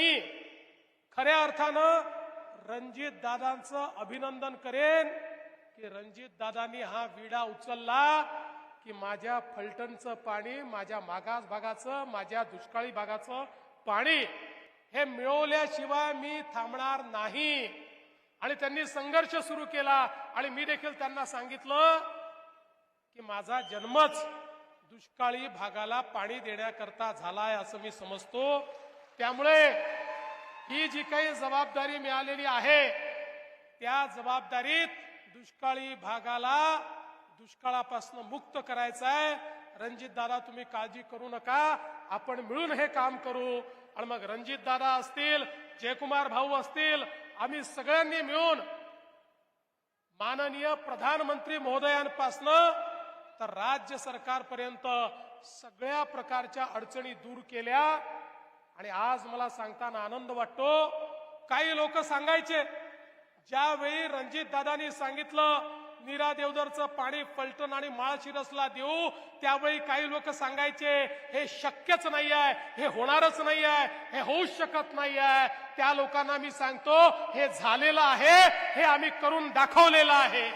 मी खऱ्या अर्थानं रणजित दादांचं अभिनंदन करेन की रणजित दादांनी हा विडा उचलला की माझ्या फलटणचं पाणी माझ्या मागास भागाचं माझ्या दुष्काळी भागाचं पाणी हे मिळवल्याशिवाय मी थांबणार नाही. आणि त्यांनी संघर्ष सुरू केला आणि मी देखील त्यांना सांगितलं की माझा जन्मच दुष्काळी भागाला पाणी देण्याकरता झालाय असं मी समजतो. त्यामुळे ही जी काही जबाबदारी मिळालेली आहे त्या जबाबदारीत दुष्काळी भागाला दुष्काळापासून मुक्त करायचं आहे. रणजित दादा तुम्ही काळजी करू नका. आपण मिळून हे काम करू. आणि मग रणजित दादा असतील जयकुमार भाऊ असतील आम्ही सगळ्यांनी मिळून माननीय प्रधानमंत्री महोदयांपासनं तर राज्य सरकारपर्यंत सगळ्या प्रकारच्या अडचणी दूर केल्या. आणि आज मला सांगताना आनंद वाटतो. काही लोक सांगायचे ज्यावेळी रणजित दादांनी सांगितलं नीरा देवदरचं पाणी फलटण आणि माळशिरसला देऊ त्यावेळी काही लोक सांगायचे हे शक्यच नाही आहे हे होणारच नाही आहे हे होऊच शकत नाही आहे त्या लोकांना मी सांगतो हे झालेलं आहे हे आम्ही करून दाखवलेलं आहे.